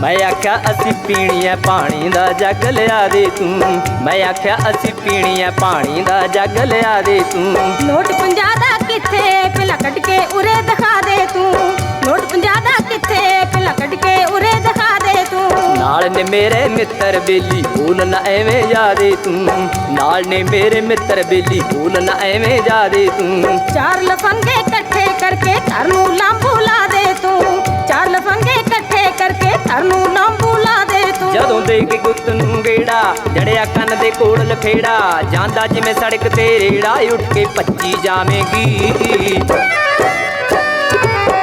ਮੈਂ ਆਖਿਆ ਅਸੀਂ ਪੀਣੀ ਐ ਪਾਣੀ ਦਾ ਜੱਗ ਲਿਆ ਦੇ ਤੂੰ। ਮੈਂ ਆਖਿਆ ਅਸੀਂ ਪੀਣੀ ਐ ਪਾਣੀ ਦਾ ਜੱਗ ਲਿਆ ਦੇ ਤੂੰ। ਨੋਟ 50 ਦਾ ਕਿੱਥੇ? ਪਹਿਲਾਂ ਕੱਢ ਕੇ ਉਰੇ ਦਿਖਾ ਦੇ ਤੂੰ। ਨੋਟ 50 ਦਾ ਕਿੱਥੇ? ਪਹਿਲਾਂ ਕੱਢ ਕੇ ਉਰੇ ਦਿਖਾ ਦੇ ਤੂੰ। ਨਾਲ ਨੇ ਮੇਰੇ ਮਿੱਤਰ ਬੇਲੀ ਬੋਲ ਨਾ ਐਵੇਂ ਜਾਦੇ ਤੂੰ। ਨਾਲ ਨੇ ਮੇਰੇ ਮਿੱਤਰ ਬੇਲੀ ਬੋਲ ਨਾ ਐਵੇਂ ਜਾਦੇ ਤੂੰ। ਚਾਰ ਲਫੰਗੇ ਇਕੱਠੇ ਕਰਕੇ ਘਰ ਨੂੰ ਲਾਂਬੂ ਲਾ ਦੇ ਤੂੰ। ਚਾਰ ਲਫੰਗੇ ਇਕੱਠੇ ਕਰਕੇ ਘਰ ਨੂੰ ਲਾਂਬੂ ਲਾ ਦੇ ਤੂੰ। ਜਦੋਂ ਦੇ ਕੇ ਗੁੱਤ ਨੂੰ ਗੇੜਾ, ਜੜਿਆ ਕੰਨ ਦੇ ਕੋਲ ਲਫੇੜਾ ਜਾਂਦਾ ਜਿਵੇਂ ਸੜਕ ਤੇ ਰੇੜਾ ਉੱਠ ਕੇ ਭੱਜੀ ਜਾਵੇਂਗੀ।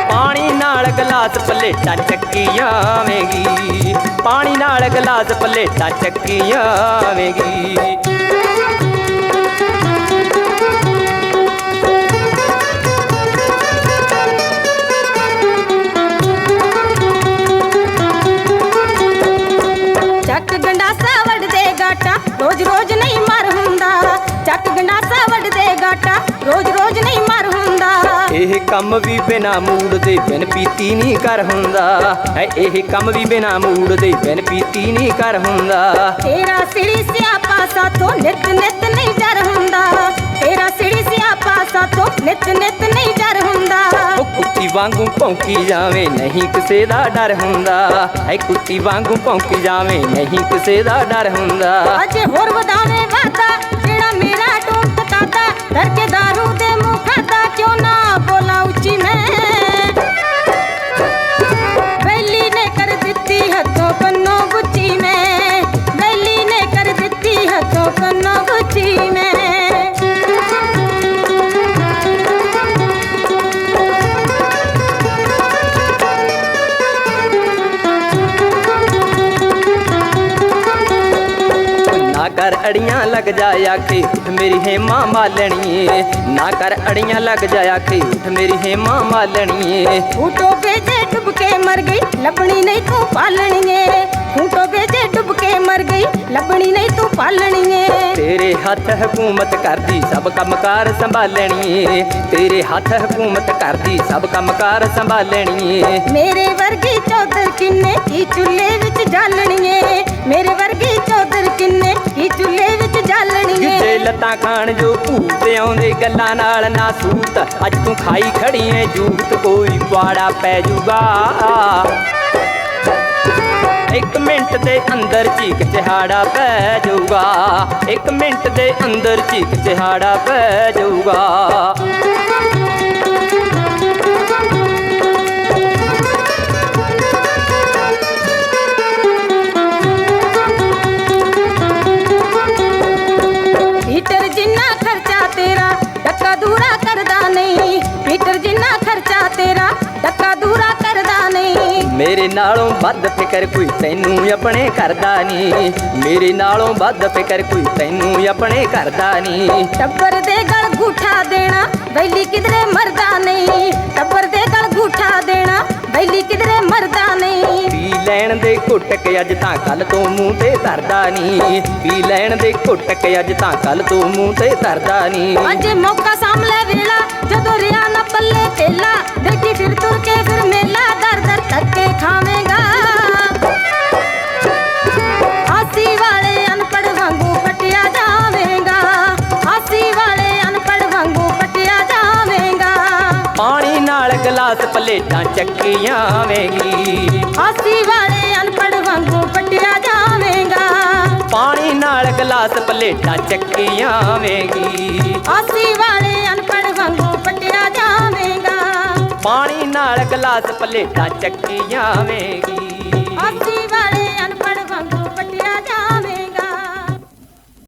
ਪਾਣੀ ਨਾਲ ਗਲਾਸ ਪਲੇਟਾਂ ਚੱਕੀ ਆਵੇਂਗੀ ਪਾਣੀ ਨਾਲ ਗਲਾਸ ਪਲੇਟਾਂ ਚੱਕੀ ਆਵੇਂਗੀ ਕੰਮ ਵੀ ਬਿਨਾ ਮੂਡ ਦੇ ਬਿਨ ਪੀਤੀ ਨਹੀਂ ਕਰ ਹੁੰਦਾ। ਹੈ ਇਹ ਕੰਮ ਵੀ ਬਿਨਾ ਮੂਡ ਦੇ ਬਿਨ ਪੀਤੀ ਨਹੀਂ ਕਰ ਹੁੰਦਾ। ਤੇਰਾ ਸਿੜੀ ਸਿਆਪਾ ਸਾਥੋਂ ਨਿਤ ਨਿਤ ਨਹੀਂ ਡਰ ਹੁੰਦਾ। ਤੇਰਾ ਸਿੜੀ ਸਿਆਪਾ ਸਾਥੋਂ ਨਿਤ ਨਿਤ ਨਹੀਂ ਡਰ ਹੁੰਦਾ। ਉਹ ਕੁੱਤੀ ਵਾਂਗੂ ਭੌਂਕੀ ਜਾਵੇ ਨਹੀਂ ਕਿਸੇ ਦਾ ਡਰ ਹੁੰਦਾ। ਐ ਕੁੱਤੀ ਵਾਂਗੂ ਭੌਂਕੀ ਜਾਵੇ ਨਹੀਂ ਕਿਸੇ ਦਾ ਡਰ ਹੁੰਦਾ। ਅਜੇ ਹੋਰ ਵਧਾਵੇ ਵਾਦਾ ਜਿਹੜਾ ਮੇਰਾ ਟੋਕ ਟਕਾਦਾ ਡਰ ਕੇ ਦਾਰੂ ਦੇ ਮੂੰਹ ਖਾਦਾ। ਅੜੀਆਂ ਲੱਗ ਜਾ ਆਖੇ ਉੱਠ ਮੇਰੀ ਹੇਮਾ ਮਾਲਣੀਏ। ਨਾ ਕਰ ਅੜੀਆਂ ਲੱਗ ਜਾ ਆਖੇ ਉੱਠ ਮੇਰੀ ਹੇਮਾ ਮਾਲਣੀਏ। ਫੂਟੋ ਵੇਜੇ ਡੁੱਬ ਕੇ ਮਰ ਗਈ ਲੱਭਣੀ ਨਹੀਂ ਤੂੰ ਪਾਲਣੀਏ। ਫੂਟੋ ਵੇਜੇ ਡੁੱਬ ਕੇ ਮਰ ਗਈ ਲੱਭਣੀ ਨਹੀਂ ਤੂੰ ਪਾਲਣੀਏ। ਤੇਰੇ ਹੱਥ ਹਕੂਮਤ ਕਰਦੀ ਸਭ ਕੰਮਕਾਰ ਸੰਭਾਲਣੀਏ। ਤੇਰੇ ਹੱਥ ਹਕੂਮਤ ਕਰਦੀ ਸਭ ਕੰਮਕਾਰ ਸੰਭਾਲਣੀਏ। ਮੇਰੇ ਵਰਗੀ ਚੌਧਰ ਕਿੰਨੇ ਕੀ ਚੁੱਲ੍ਹੇ ਵਿੱਚ ਜਾਲਣੀਏ। ਮੇਰੇ ਲੱਤਾਂ ਖਾਣ ਜੋ ਭੂਤ ਆਉਂਦੇ ਗੱਲਾਂ ਨਾਲ ਨਾ ਸੂਤ। ਅੱਜ ਤੂੰ ਖਾਈ ਖੜੀ ਐ ਜੂਤ, ਕੋਈ ਪਾੜਾ ਪੈ ਜੂਗਾ। ਇੱਕ ਮਿੰਟ ਦੇ ਅੰਦਰ ਚੀਕ ਚਿਹਾੜਾ ਪੈ ਜਾਊਗਾ ਇੱਕ ਮਿੰਟ ਦੇ ਅੰਦਰ ਚੀਕ ਚਿਹਾੜਾ ਪੈ ਜਾਊਗਾ ਮੇਰੇ ਨਾਲੋਂ ਵੱਧ ਫਿਕਰ ਕੋਈ ਤੈਨੂੰ ਆਪਣੇ ਕਰਦਾ ਨਹੀਂ। ਮੇਰੇ ਨਾਲੋਂ ਵੱਧ ਫਿਕਰ ਕੋਈ ਤੈਨੂੰ ਆਪਣੇ ਕਰਦਾ ਨਹੀਂ। ਟੱਬਰ ਦੇ ਗਲ ਗੂਠਾ ਦੇਣਾ ਬੈਲੀ ਕਿਧਰੇ ਮਰਦਾ ਨਹੀਂ। ਟੱਬਰ ਦੇ ਗਲ ਗੂਠਾ ਦੇਣਾ ਬੈਲੀ ਕਿਧਰੇ ਮਰਦਾ ਨਹੀਂ। ਪੀ ਲੈਣ ਦੇ ਘੁੱਟ ਕੇ ਅੱਜ ਤਾਂ ਕੱਲ ਤੋਂ ਮੂੰਹ ਤੇ ਧਰਦਾ ਨਹੀਂ। ਪੀ ਲੈਣ ਦੇ ਘੁੱਟ ਕੇ ਅੱਜ ਤਾਂ ਕੱਲ ਤੋਂ ਮੂੰਹ ਤੇ ਧਰਦਾ ਨਹੀਂ। ਅੱਜ ਮੌਕਾ ਸਾਹਮਣੇ ਵੇਲਾ ਜਦੋਂ ਰਿਆ ਨਾ ਪੱਲੇ ਤੇਲਾ ਦੇਖੀ ਫਿਰ ਤੁਰ ਕੇ ਫਿਰ ਮੇਲਾ। ਗਲਾਸ ਪਲੇਟਾਂ ਚੱਕੀਆਂ ਆਵੇਂਗੀ ਹਾਸੀ ਵਾਲੇ ਅਨਪੜ ਵਾਂਗੂ ਪਟਿਆ ਜਾਵੇਂਗਾ। ਪਾਣੀ ਨਾਲ ਗਲਾਸ ਪਲੇਟਾਂ ਚੱਕੀਆਂ ਆਵੇਂਗੀ ਹਾਸੀ ਵਾਲੇ ਅਨਪੜ ਵਾਂਗੂ ਪਟਿਆ ਜਾਵੇਂਗਾ। ਪਾਣੀ ਨਾਲ ਗਲਾਸ ਪਲੇਟਾਂ ਚੱਕੀਆਂ ਆਵੇਂਗੀ ਹਾਸੀ